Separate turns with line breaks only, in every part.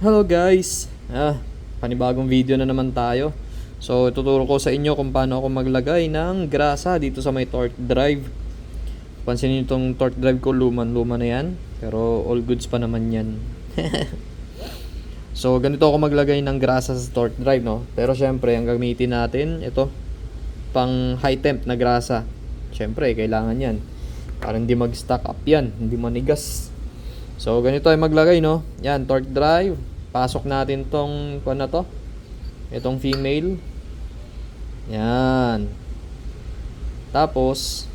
Hello guys! Ah, panibagong video na naman tayo. So, ituturo ko sa inyo kung paano ako maglagay ng grasa dito sa may torque drive. Pansin niyo itong torque drive ko, luman-luma na yan. Pero all goods pa naman yan. so, ganito ako maglagay ng grasa sa torque drive, no? Pero syempre, ang gamitin natin, ito, pang high temp na grasa. Syempre, kailangan yan. Para hindi mag-stack up yan, hindi manigas. So, ganito ay maglagay, no? Yan, torque drive. Pasok natin tong, kung na to? Itong female. Yan. Tapos,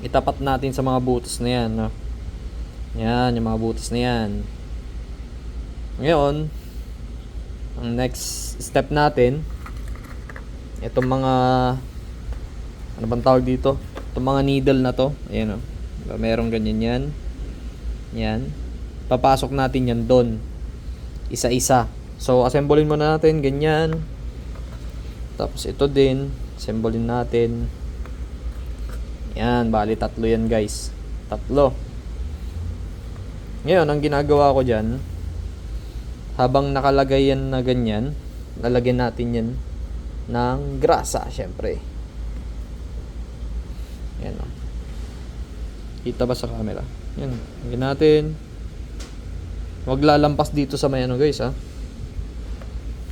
itapat natin sa mga butas na yan, no? Yan, yung mga butas na yan. Ngayon, ang next step natin, itong mga, ano bang tawag dito? Itong mga needle na to. Ayan, o. Diba, merong ganyan yan. Yan. Papasok natin yan doon. Isa-isa. So, assemblein muna natin. Ganyan. Tapos ito din. Assemblein natin. Yan. Bali, tatlo yan guys. Tatlo. Ngayon, ang ginagawa ko dyan, habang nakalagay yan na ganyan, lalagyan natin yan ng grasa, syempre. Yan o. Kita ba sa camera? Yan. Lagyan natin. Huwag lalampas dito sa may ano guys ha.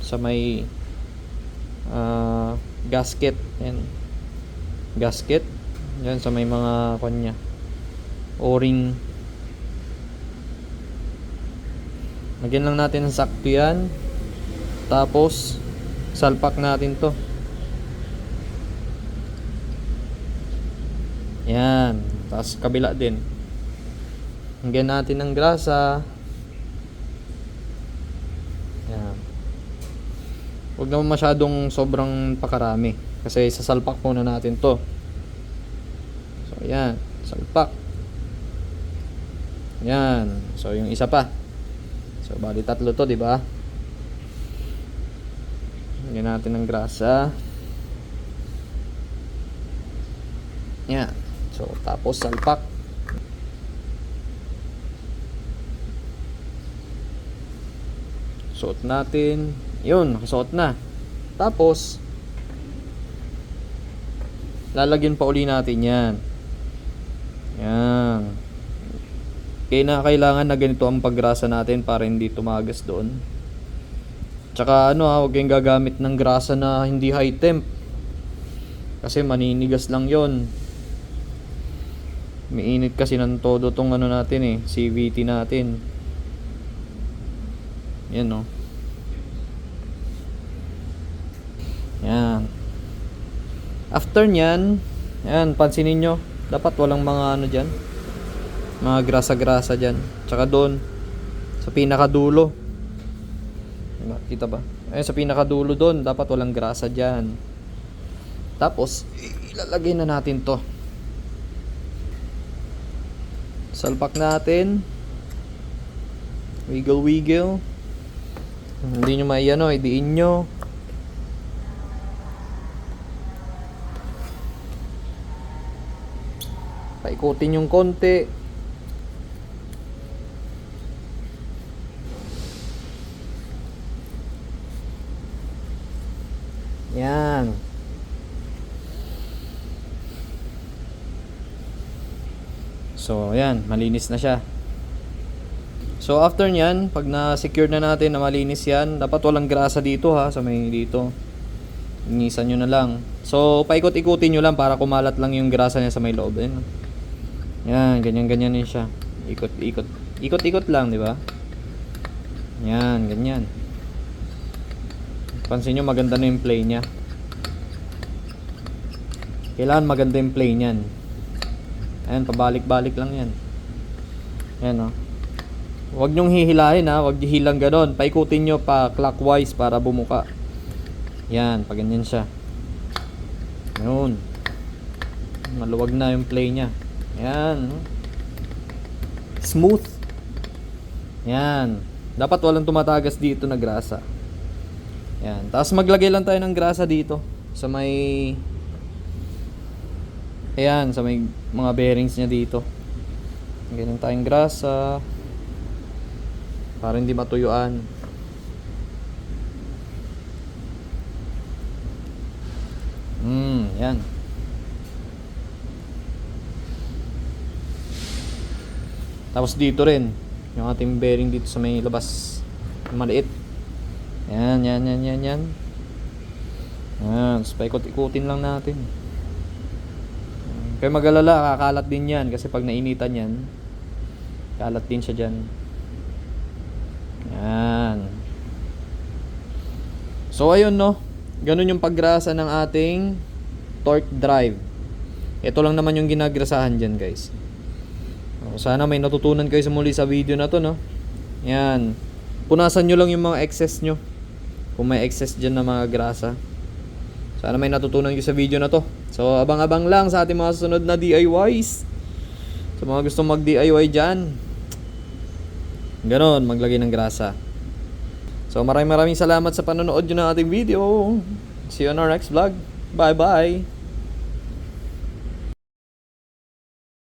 Sa may ah, gasket. Yan. Gasket. Yan sa may mga kanya. O-ring. Lagyan lang natin ng sakto yan. Tapos, salpak natin to. Yan. Tapos kabila din. Lagyan natin ng grasa. Yan. Huwag naman masyadong sobrang pakarami. Kasi sasalpak muna natin to. So, yan. Salpak. Yan. So, yung isa pa. So, bali tatlo to, di ba? Lagyan natin ng grasa. Yan. So, tapos salpak. Suot natin. Yun, nakasuot na. Tapos, lalagyan pa uli natin yan. Yan. Kaya na ganito ang paggrasa natin para hindi tumagas doon. Tsaka ano ha, huwag kayong gagamit ng grasa na hindi high temp. Kasi maninigas lang yon. Mainit kasi ng todo tong ano natin eh, CVT natin. Yan no. Yan. After nyan, yan, pansinin nyo, dapat walang mga ano dyan, mga grasa-grasa dyan. Tsaka doon, sa pinakadulo. Diba? Kita ba? Ayun, sa pinakadulo doon, dapat walang grasa dyan. Tapos, ilalagay na natin to. Salpak natin. Wiggle wiggle. Hindi nyo maiyano, idiin nyo. Paikutin yung konti. Yan. So, ayan, malinis na siya. So, after nyan, pag na-secure na natin na malinis yan, dapat walang grasa dito ha, sa may dito. Inisan nyo na lang. So, paikot-ikutin nyo lang para kumalat lang yung grasa niya sa may loob. Ayan. Yan, ganyan-ganyan din siya. Ikot-ikot. Ikot-ikot lang, di ba? Yan, ganyan. Pansin nyo, maganda na yung play niya. Kailangan maganda yung play niyan. Ayan, pabalik-balik lang yan. Ayan, oh. Huwag nyong hihilahin, ha. Huwag hilang ganon. Paikutin nyo pa clockwise para bumuka. Yan, pag ganyan siya. Yun. Maluwag na yung play niya. Yan. Smooth. Yan. Dapat walang tumatagas dito na grasa. Yan. Tapos maglagay lang tayo ng grasa dito. Sa may... Ayan, sa may mga bearings niya dito. Ganyan tayong grasa. Para hindi matuyuan. Mm, yan. Tapos dito rin, yung ating bearing dito sa may labas, maliit. Yan, yan, yan, yan, yan. Yan, so paikot-ikutin lang natin. Kaya mag-alala, kakalat din yan kasi pag nainitan yan, kalat din siya dyan. Yan. So ayun no, ganun yung paggrasa ng ating torque drive. Ito lang naman yung ginagrasahan dyan guys. Sana may natutunan kayo sa muli sa video na to no. Yan. Punasan nyo lang yung mga excess nyo. Kung may excess dyan na mga grasa. Sana may natutunan kayo sa video na to. So abang-abang lang sa ating mga susunod na DIYs. Sa mga gustong mag-DIY dyan. Ganon, maglagay ng grasa. So maraming maraming salamat sa panonood nyo ng ating video. See you on our next vlog. Bye bye!